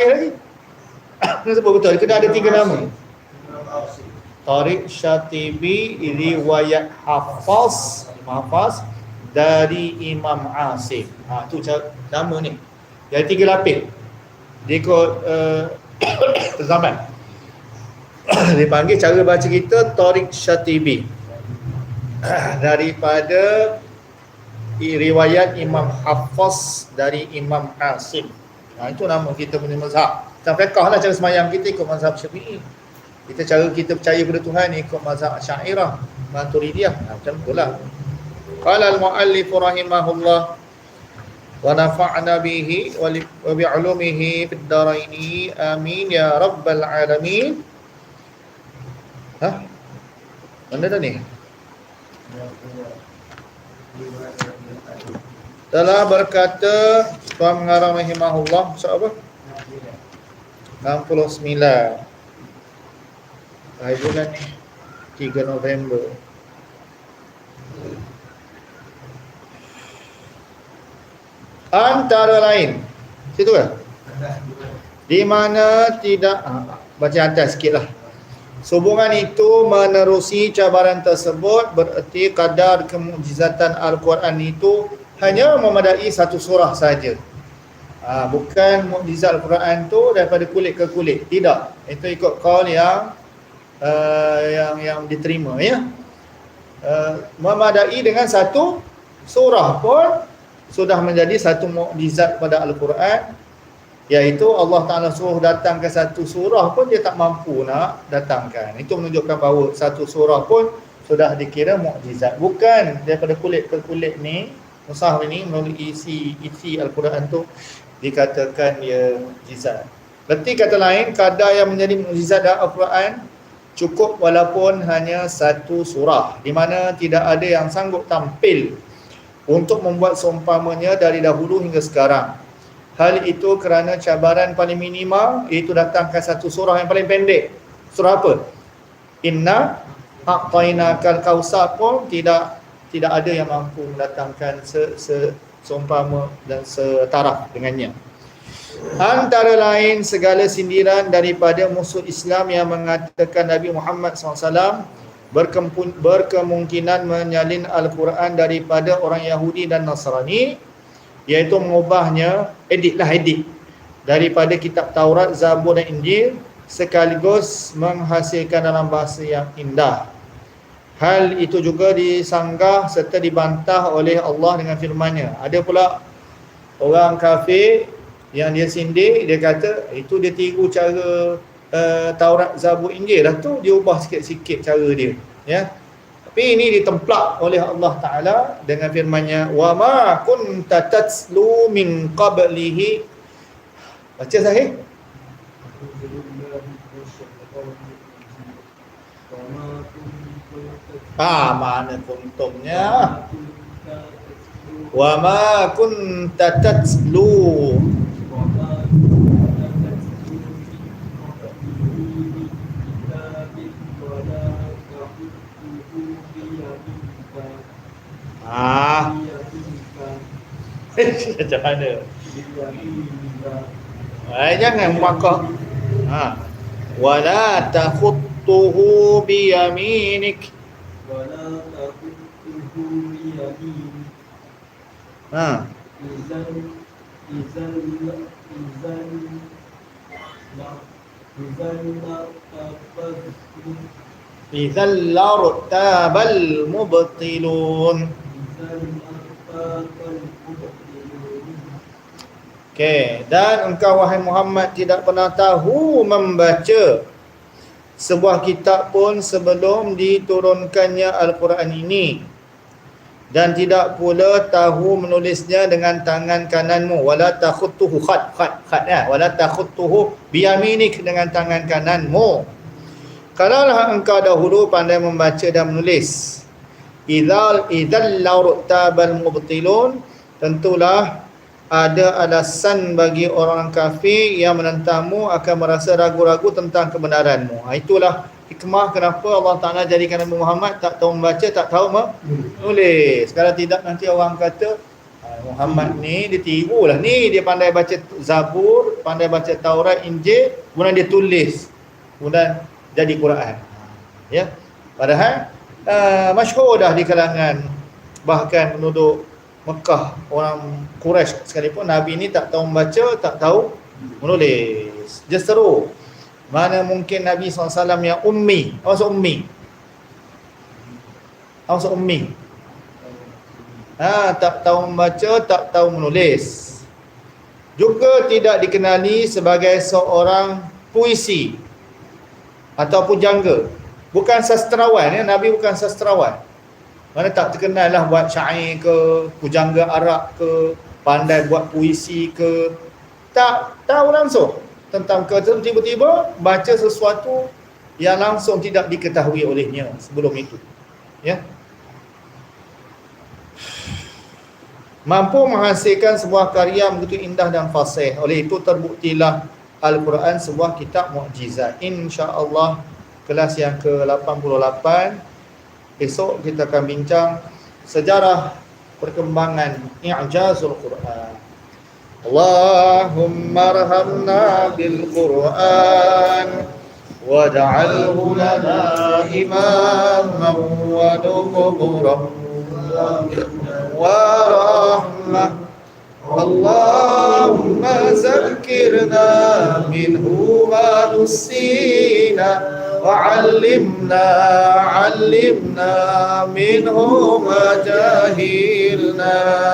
habis lagi. Kena sebut betul. Kena ada tiga nama. Tariq Syatibi riwayat Hafaz Hafaz dari Imam Asim. Ha tu nama ni. Yang tiga lapis. Dia ikut uh, zaman. dia panggil cara baca kita Tariq Syatibi. Daripada riwayat Imam Hafaz dari Imam Asim. Ha, itu nama kita punya mazhab. Macam fiqah lah cara semayang kita ikut mazhab syafi'i. Kita cara kita percaya kepada Tuhan ikut mazhab syairah. Maturidiyah. Ha, macam itulah. Qala al-muallif rahimahullah wa nafa'na bihi wa bi'ulumihi fid daraini amin ya rabbal alamin. Ha? Mana dah ni? Telah berkata Tuan Mengarang Rahimahullah Soal apa? 69 Hari bulan ni 3 November Antara lain Situ kan? Di mana tidak ha, Baca atas sikit lah itu menerusi cabaran tersebut bererti kadar kemujizatan Al-Quran itu hanya memadai satu surah saja. Ha, bukan mukjizat Al-Quran tu daripada kulit ke kulit. Tidak. Itu ikut kaul yang uh, yang yang diterima ya. Uh, memadai dengan satu surah pun sudah menjadi satu mukjizat pada Al-Quran iaitu Allah Ta'ala suruh datangkan satu surah pun dia tak mampu nak datangkan. Itu menunjukkan bahawa satu surah pun sudah dikira mukjizat. Bukan daripada kulit ke kulit ni, Musah ini melalui isi isi Al-Quran tu dikatakan ia mukjizat. Berarti kata lain, kadar yang menjadi mukjizat dalam Al-Quran cukup walaupun hanya satu surah di mana tidak ada yang sanggup tampil untuk membuat seumpamanya dari dahulu hingga sekarang. Hal itu kerana cabaran paling minimal iaitu datangkan satu surah yang paling pendek. Surah apa? Inna a'tainakal kausar pun tidak tidak ada yang mampu mendatangkan se, se seumpama dan setaraf dengannya. Antara lain segala sindiran daripada musuh Islam yang mengatakan Nabi Muhammad SAW berkemungkinan menyalin Al-Quran daripada orang Yahudi dan Nasrani iaitu mengubahnya editlah edit daripada kitab Taurat, Zabur dan Injil sekaligus menghasilkan dalam bahasa yang indah. Hal itu juga disanggah serta dibantah oleh Allah dengan firman-Nya. Ada pula orang kafir yang dia sindir, dia kata itu dia tiru cara uh, Taurat, Zabur, Injil. Dah tu dia ubah sikit-sikit cara dia. Ya. Tapi ini ditemplak oleh Allah Ta'ala dengan firmannya Wa ma kunta tatslu min qablihi Baca sahih Ah, mana kuntumnya Wa ma kunta tatslu Ah. Macam mana? Eh, jangan makah. Ha. Wala takhutuhu bi yaminik. Wala takhutuhu bi yaminik. Ha. Izan izan izan izan Idzal lartabal mubtilun. Okey, dan engkau wahai Muhammad tidak pernah tahu membaca sebuah kitab pun sebelum diturunkannya Al-Quran ini. Dan tidak pula tahu menulisnya dengan tangan kananmu. Wala takhutuhu khat khat khat ya. Wala takhutuhu biyaminik dengan tangan kananmu. Kalaulah engkau dahulu pandai membaca dan menulis. Idzal idzal laurutabal mubtilun. Tentulah ada alasan bagi orang kafir yang menentangmu akan merasa ragu-ragu tentang kebenaranmu. Ha, itulah hikmah kenapa Allah Taala jadikan Nabi Muhammad tak tahu membaca, tak tahu menulis. Kalau tidak nanti orang kata ha, Muhammad ni dia tiru lah ni dia pandai baca Zabur, pandai baca Taurat, Injil, kemudian dia tulis. Kemudian jadi Quran. Ya. Padahal uh, masyhur dah di kalangan bahkan penduduk Mekah, orang Quraisy sekalipun Nabi ni tak tahu membaca, tak tahu menulis. Just seru. Mana mungkin Nabi SAW yang ummi. Apa maksud ummi? Apa maksud ummi? Ha, tak tahu membaca, tak tahu menulis. Juga tidak dikenali sebagai seorang puisi ataupun jangga. Bukan sastrawan ya, Nabi bukan sastrawan. Mana tak terkenal lah buat syair ke, pujangga Arab ke, pandai buat puisi ke. Tak tahu langsung tentang ke tiba-tiba baca sesuatu yang langsung tidak diketahui olehnya sebelum itu. Ya. Mampu menghasilkan sebuah karya begitu indah dan fasih. Oleh itu terbuktilah Al-Quran sebuah kitab mukjizat. Insya-Allah kelas yang ke-88 esok kita akan bincang sejarah perkembangan i'jazul Quran. Allahumma arhamna bil Quran waj'alhu lana imaman wa nuburan wa rahmah اللهم ذكرنا منه ما نسينا وعلمنا علمنا منه ما جهلنا.